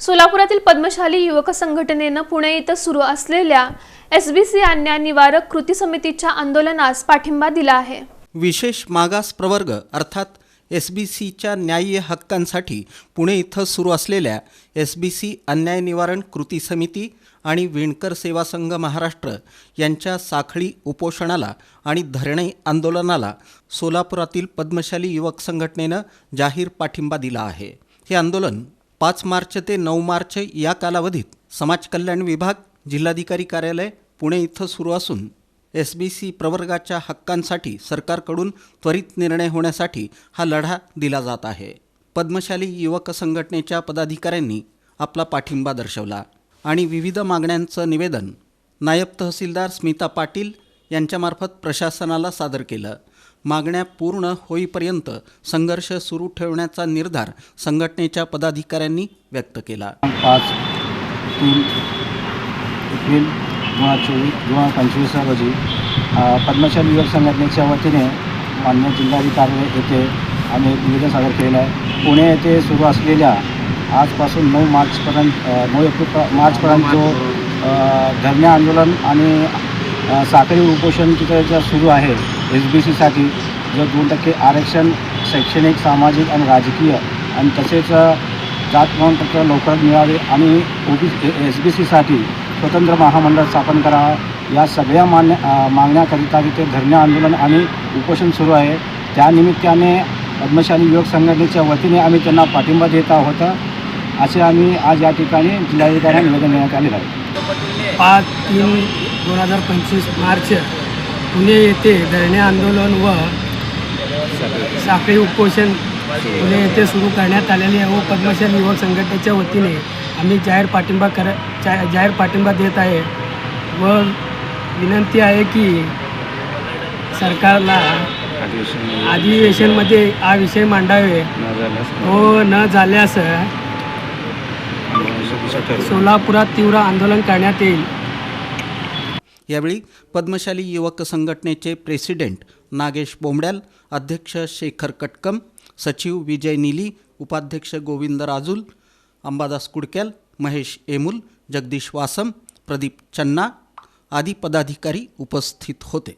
सोलापुरातील पद्मशाली युवक संघटनेनं पुणे इथं सुरू असलेल्या एस बी सी अन्याय निवारक कृती समितीच्या आंदोलनास पाठिंबा दिला आहे. विशेष मागास प्रवर्ग अर्थात एस बी सीच्या न्याय्य हक्कांसाठी पुणे इथं सुरू असलेल्या एस बी सी अन्याय निवारण कृती समिती आणि विणकर सेवा संघ महाराष्ट्र यांच्या साखळी उपोषणाला आणि धरणे आंदोलनाला सोलापुरातील पद्मशाली युवक संघटनेनं जाहीर पाठिंबा दिला आहे. हे आंदोलन पाच मार्च ते नऊ मार्च या कालावधीत समाज कल्याण विभाग जिल्हाधिकारी कार्यालय पुणे इथं सुरू असून एस बी सी प्रवर्गाच्या हक्कांसाठी सरकारकडून त्वरित निर्णय होण्यासाठी हा लढा दिला जात आहे. पद्मशाली युवक संघटनेच्या पदाधिकाऱ्यांनी आपला पाठिंबा दर्शवला आणि विविध मागण्यांचं निवेदन नायब तहसीलदार स्मिता पाटील यांच्यामार्फत प्रशासनाला सादर केलं. मागण्या पूर्ण होईपर्यंत संघर्ष सुरू ठेवण्याचा निर्धार संघटनेच्या पदाधिकाऱ्यांनी व्यक्त केला. पाच तीन एप्रिल दोन हजार चोवीस दोन हजार पंचवीस रोजी अ, युवक संघटनेच्या वतीने मान्य जिल्हाधिकारी येथे आम्ही एक निवेदन सादर केलेलं आहे. पुणे येथे सुरू असलेल्या आजपासून नऊ मार्चपर्यंत नऊ एप्रिल मार्चपर्यंत जो धरणे आंदोलन आणि साखळी उपोषण तिथं सुरू आहे एस बी सीसाठी जो दोन टक्के आरक्षण शैक्षणिक सामाजिक आणि राजकीय आणि तसेच जात प्रमाणपत्र लवकरात मिळावे आणि ओ बी एस बी सीसाठी स्वतंत्र महामंडळ स्थापन करावा या सगळ्या मान्य मागण्याकरिता तिथे धरणे आंदोलन आणि उपोषण सुरू आहे. त्यानिमित्ताने पद्मशाली युवक संघटनेच्या वतीने आम्ही त्यांना पाठिंबा देत आहोत. असे आम्ही आज या ठिकाणी जिल्हाधिकाऱ्यांना निवेदन देण्यात आलेलं आहे. पाच तीन दोन हजार पंचवीस मार्च पुणे येथे धरणे आंदोलन व साखळी उपोषण पुणे येथे सुरू करण्यात आलेले आहे. व पद्मशाल युवक संघटनेच्या वतीने आम्ही जाहीर पाठिंबा कर जा जाहीर पाठिंबा देत आहे. व विनंती आहे की सरकारला अधिवेशनमध्ये हा विषय मांडावे. व न झाल्यास सोलापुरात तीव्र आंदोलन करण्यात येईल. यावेळी पद्मशाली युवक संघटनेचे प्रेसिडेंट नागेश बोंबड्याल अध्यक्ष शेखर कटकम सचिव विजय निली उपाध्यक्ष गोविंद राजूल अंबादास कुडक्याल महेश एमुल जगदीश वासम प्रदीप चन्ना आदी पदाधिकारी उपस्थित होते.